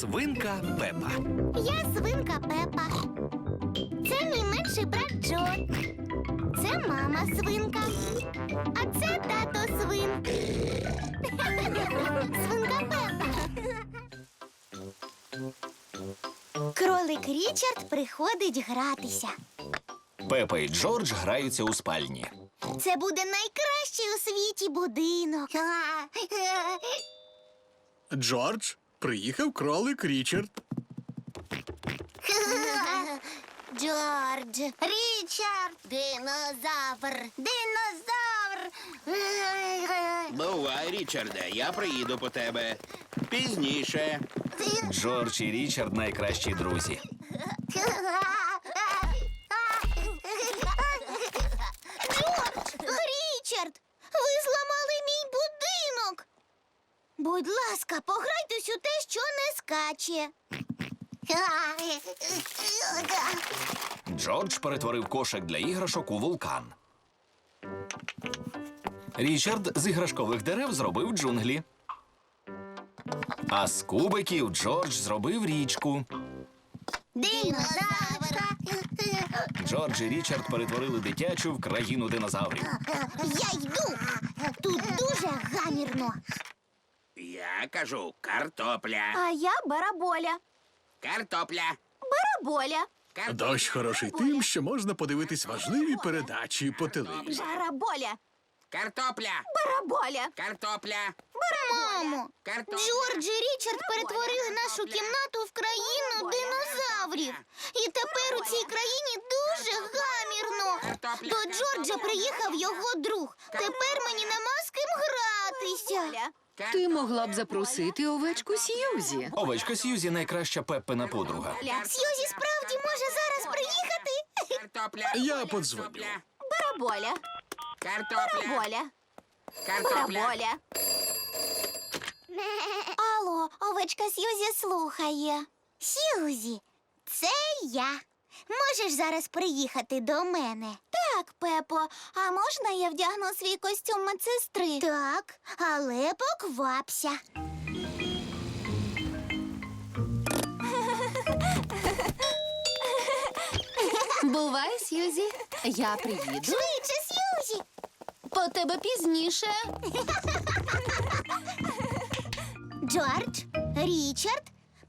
Свинка Пепа. Я свинка Пепа. Це мій менший брат Джо. Це мама свинка. А це тато свин. Свинка Пепа. Кролик Річард приходить гратися. Пепа і Джордж граються у спальні. Це буде найкращий у світі будинок. Джордж, приїхав кролик Річард. Джордж, Річард, динозавр, динозавр. Бувай, Річарде, я приїду по тебе. Пізніше. Джордж і Річард найкращі друзі. Будь ласка, пограйтесь у те, що не скаче. Джордж перетворив кошик для іграшок у вулкан. Річард з іграшкових дерев зробив джунглі. А з кубиків Джордж зробив річку. Динозавр. Джордж і Річард перетворили дитячу в країну динозаврів. Я йду. Тут дуже гамірно. Я кажу картопля. А я бараболя. Картопля. Бараболя. Картопля. Дощ хороший тим, що можна подивитись важливі передачі по телевізору. Бараболя. Картопля. Бараболя. Картопля. Мамо, Картопля. Джордж і Річард перетворили нашу кімнату в країну динозаврів. І тепер у цій країні дуже гамірно. До Джорджа приїхав його друг. Тепер мені нема з ким гратися. Ти могла б запросити овечку Сьюзі. Овечка Сьюзі найкраща Пеппина подруга. Сьюзі справді може зараз приїхати? Картопля. Я подзвоню. Бараболя. Картопля. Бараболя. Картопля. Бараболя. Алло, овечка Сьюзі слухає. Сьюзі, це я. Можеш зараз приїхати до мене? Так, Пепо. А можна я вдягну свій костюм медсестри? Так, але поквапся. Бувай, Сьюзі. Я приїду. Швидше, Сьюзі. По тебе пізніше. Джордж, Річард,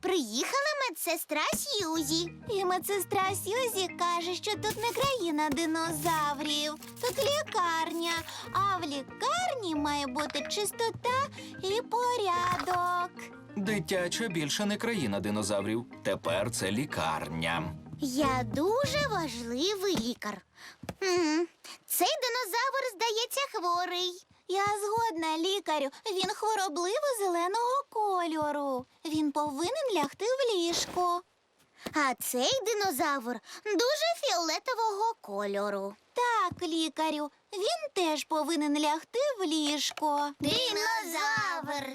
приїхала медсестра Сьюзі. І медсестра Сьюзі каже, що тут не країна динозаврів, тут лікарня. А в лікарні має бути чистота і порядок. Дитяча більше не країна динозаврів. Тепер це лікарня. Я дуже важливий лікар. М, Цей динозавр, здається, хворий. Я згодна, лікарю. Він хворобливо зеленого кольору. Він повинен лягти в ліжко. А цей динозавр дуже фіолетового кольору. Так, лікарю, він теж повинен лягти в ліжко. Динозавр.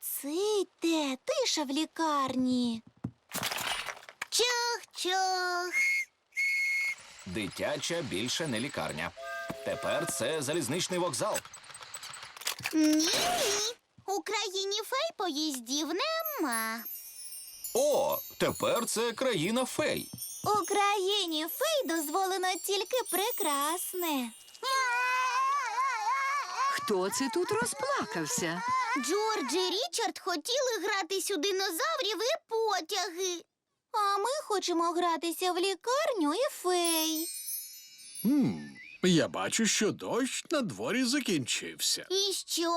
Ците, тиша в лікарні. Чух-чух. Дитяча більше не лікарня. Тепер це залізничний вокзал. Ні. У країні фей поїздів нема. О, тепер це країна фей. У країні фей дозволено тільки прекрасне. Хто це тут розплакався? Джордж і Річард хотіли гратись у динозаврів і потяги. А ми хочемо гратися в лікарню і фей. Хм, я бачу, що дощ на дворі закінчився. І що?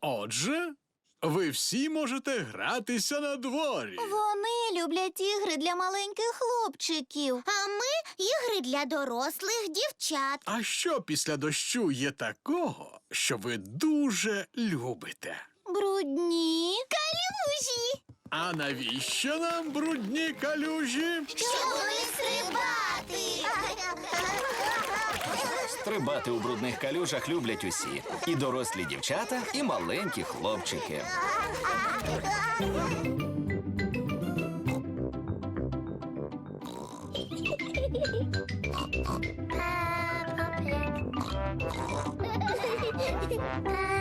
Отже, ви всі можете гратися на дворі. Вони люблять ігри для маленьких хлопчиків. А ми ігри для дорослих дівчат. А що після дощу є такого, що ви дуже любите? Брудні калюжі. А навіщо нам брудні калюжі? Щоб не стрибати. Стрибати у брудних калюжах люблять усі. І дорослі дівчата, і маленькі хлопчики. Peppa Pig.